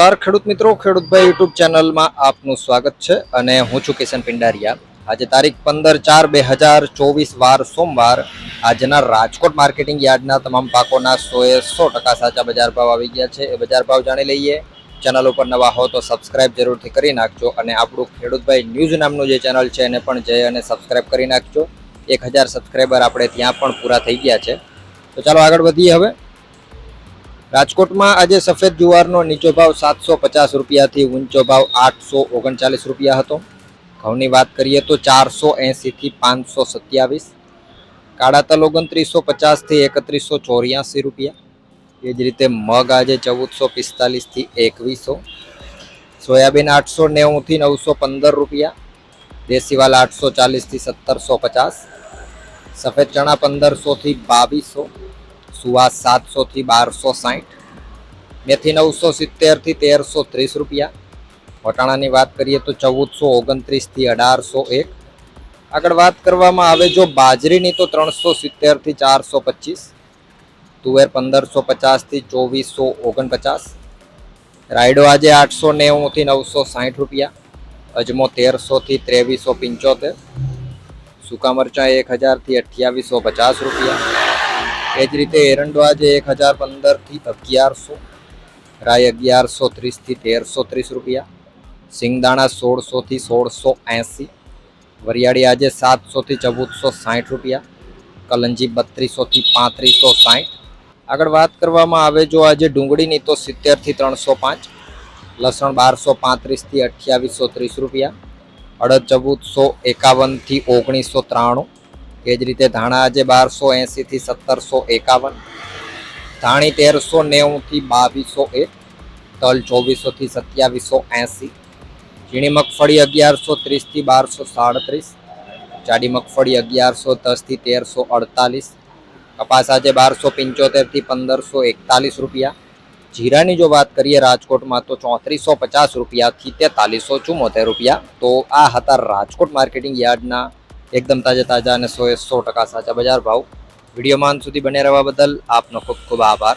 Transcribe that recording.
નમસ્કાર ખેડૂત મિત્રો ખેડૂતભાઈ યુટ્યુબ ચેનલમાં આપનું સ્વાગત છે અને હું છું કિશન પિંડારિયા. આજે તારીખ પંદર ચાર બે હજાર ચોવીસ વાર સોમવાર આજના રાજકોટ માર્કેટિંગ યાર્ડના તમામ પાકોના સોએ સો ટકા સાચા બજાર ભાવ આવી ગયા છે. એ બજાર ભાવ જાણી લઈએ. ચેનલ ઉપર નવા હો તો સબસ્ક્રાઇબ જરૂરથી કરી નાખજો અને આપણું ખેડૂતભાઈ ન્યૂઝ નામનું જે ચેનલ છે એને પણ જઈ અને સબસ્ક્રાઇબ કરી નાખજો. એક હજાર સબસ્ક્રાઈબર આપણે ત્યાં પણ પૂરા થઈ ગયા છે. તો ચાલો આગળ વધીએ હવે. રાજકોટમાં આજે સફેદ જુવારનો નીચો ભાવ સાતસો પચાસ રૂપિયાથી ઊંચો ભાવ આઠસો ઓગણચાલીસ રૂપિયા હતો. ઘઉંની વાત કરીએ તો ચારસો એંસીથી પાંચસો સત્યાવીસ. કાળા તલ ઓગણત્રીસો પચાસથી એકત્રીસો ચોર્યાસી રૂપિયા. એ જ રીતે મગ આજે ચૌદસો પિસ્તાલીસથી એકવીસો. સોયાબીન આઠસો નેવુંથી નવસો પંદર રૂપિયા. દેશીવાલ આઠસો ચાલીસથી સત્તરસો પચાસ. સફેદ ચણા પંદરસોથી બાવીસો. સુવાસ સાતસોથી બારસો સાઠ મેથી નવસો સિત્તેરથી તેરસો ત્રીસ રૂપિયા. વટાણાની વાત કરીએ તો ચૌદસો ઓગણત્રીસથી અઢારસો એક. આગળ વાત કરવામાં આવે જો બાજરીની તો ત્રણસો સિત્તેરથી ચારસો પચીસ, તુવેર પંદરસો પચાસથી ચોવીસો ઓગણપચાસ, રાયડો આજે આઠસો નેવુંથી નવસો સાઠ રૂપિયા, અજમો તેરસોથી ત્રેવીસો પંચોતેર, સૂકા મરચાં એક હજારથી અઠ્યાવીસો પચાસ રૂપિયા એ જ રીતે એરંડો આજે એક હજાર પંદરથી અગિયારસો રાય અગિયારસો ત્રીસથી તેરસો ત્રીસ રૂપિયા, સિંગદાણા સોળસોથી સોળસો એંસી, વરિયાળી આજે સાતસોથી ચૌદસો સાઠ રૂપિયા, કલંજી બત્રીસોથી પાંત્રીસો સાઠ. આગળ વાત કરવામાં આવે જો આજે ડુંગળીની તો સિત્તેરથી ત્રણસો પાંચ, લસણ બારસો પાંત્રીસથી અઠ્યાવીસો ત્રીસ રૂપિયા, અડદ ચૌદસો એકાવનથી ઓગણીસો ત્રાણું એ જ રીતે ધાણા આજે બારસો એંસીથી સત્તરસો એકાવન, ધાણી તેરસો નેવુંથી બાવીસો એક, તલ ચોવીસોથી સત્યાવીસો એંસી ઝીણી મગફળી અગિયારસો ત્રીસથી બારસો સાડત્રીસ, જાડી મગફળી અગિયારસો દસથી તેરસો અડતાલીસ, કપાસ આજે બારસો પંચોતેરથી પંદરસો એકતાલીસ રૂપિયા, જીરાની જો વાત કરીએ રાજકોટમાં તો ચોત્રીસો પચાસ રૂપિયાથી તેતાલીસો ચુમ્મોતેર રૂપિયા, તો આ હતા રાજકોટ માર્કેટિંગ યાર્ડના એકદમ તાજા તાજા અને સો એ સો ટકા સાચા બજાર ભાવ. વિડીયોમાં અંત સુધી બને રહેવા બદલ આપનો ખૂબ ખૂબ આભાર.